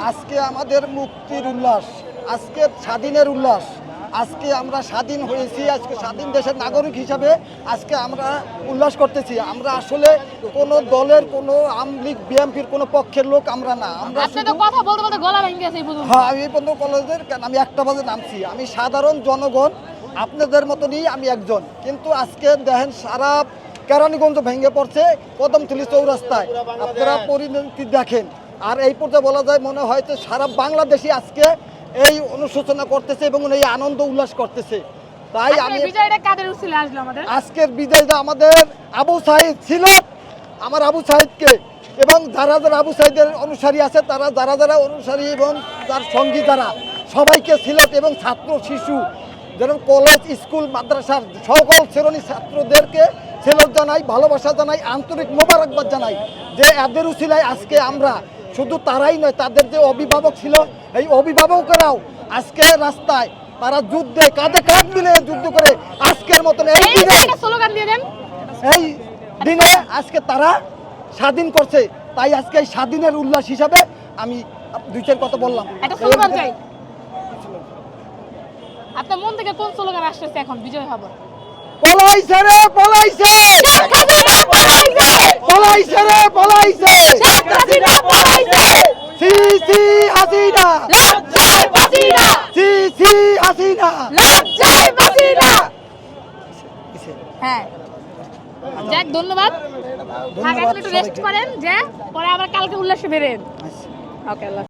আজকে আমাদের মুক্তির উল্লাস আজকে স্বাধীনের উল্লাস আজকে আমরা স্বাধীন হয়েছি আজকে স্বাধীন দেশের নাগরিক হিসাবে আজকে আমরা উল্লাস করতেছি। আমরা আসলে কোনো দলের কোনো আমলিগ বিএমপির কোনো পক্ষের লোক আমরা না। আমরা আপনি তো শুধু- কথা বলতে বলতে গলা ভেঙে গেছে হ্যাঁ আমি এই পর্যন্ত কলেজের আমি একটা বাজে নামছি। আমি সাধারণ জনগণ আপনাদের মতনই আমি একজন। কিন্তু আজকে দেখেন সারা কেরানীগঞ্জ ভেঙে পড়ছে কদমতলি চৌরাস্তায়। আপনারা পরিণতি দেখেন। আর এই পর্যায়ে বলা যায় মনে হয় যে সারা বাংলাদেশি আজকে এই অনুশোচনা করতেছে এবং এই আনন্দ উল্লাস করতেছে। তাই আমি আজকের বিজয়টা আমাদের আবু সাহিদ ছিল। আমার আবু সাহিদকে এবং যারা যারা আবু সাহিদের অনুসারী আছে তারা যারা যারা অনুসারী এবং তার সঙ্গী যারা সবাইকে সিলেট এবং ছাত্র শিশু যেমন কলেজ স্কুল মাদ্রাসার সকল শ্রেণি ছাত্রদেরকে সেলত জানাই ভালোবাসা জানাই আন্তরিক মোবারকবাদ জানাই যে এদের উসিলায় আজকে আমরা শুধু তারাই নয় তাদের যে অভিভাবক ছিল এই অভিভাবকেরাও আজকে রাস্তায় তারা যুদ্ধে কাঁধে কাঁধ মিলে যুদ্ধ করে আজকের মতন এই দিনে এই আজকে তারা স্বাধীন করছে। তাই আজকে এই স্বাধীনের উল্লাস হিসাবে আমি দুই চার কথা বললাম। আপনার মন থেকে কোন স্লোগান আসতেছে এখন? বিজয় হব পলাইছে রে পলাইছে সি হাসিনা। সি সি হাসিনা। হ্যাঁ। যাক ধন্যবাদ। থাক একটু রেস্ট করেন যে পরে আবার কালকে উল্লাসে বেরেন আচ্ছা। ওকে আল্লাহ